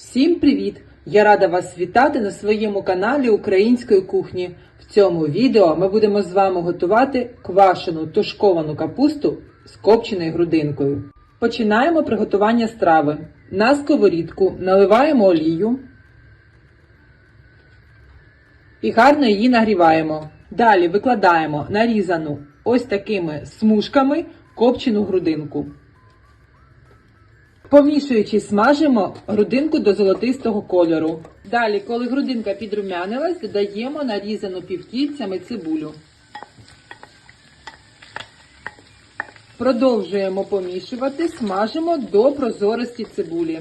Всім привіт! Я рада вас вітати на своєму каналі Української кухні. В цьому відео ми будемо з вами готувати квашену тушковану капусту з копченою грудинкою. Починаємо приготування страви. На сковорідку наливаємо олію і гарно її нагріваємо. Далі викладаємо нарізану ось такими смужками копчену грудинку. Помішуючи, смажимо грудинку до золотистого кольору. Далі, коли грудинка підрумянилась, додаємо нарізану півкільцями цибулю. Продовжуємо помішувати, смажимо до прозорості цибулі.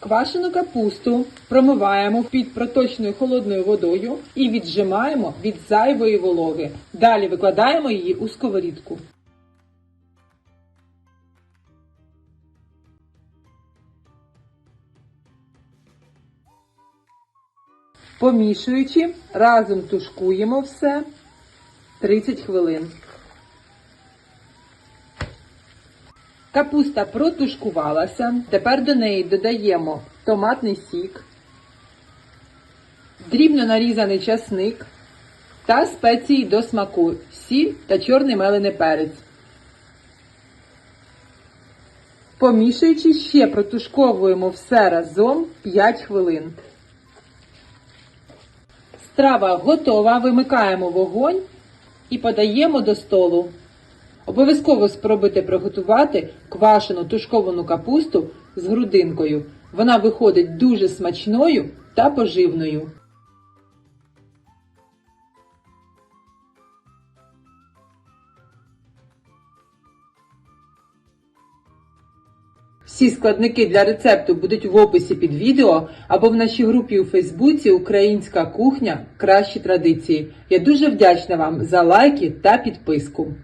Квашену капусту промиваємо під проточною холодною водою і віджимаємо від зайвої вологи. Далі викладаємо її у сковорідку. Помішуючи, разом тушкуємо все 30 хвилин. Капуста протушкувалася. Тепер до неї додаємо томатний сік, дрібно нарізаний часник та спеції до смаку, сіль та чорний мелений перець. Помішуючи, ще протушковуємо все разом 5 хвилин. Страва готова, вимикаємо вогонь і подаємо до столу. Обов'язково спробуйте приготувати квашену тушковану капусту з грудинкою. Вона виходить дуже смачною та поживною. Всі складники для рецепту будуть в описі під відео або в нашій групі у Фейсбуці Українська кухня Кращі традиції. Я дуже вдячна вам за лайки та підписку.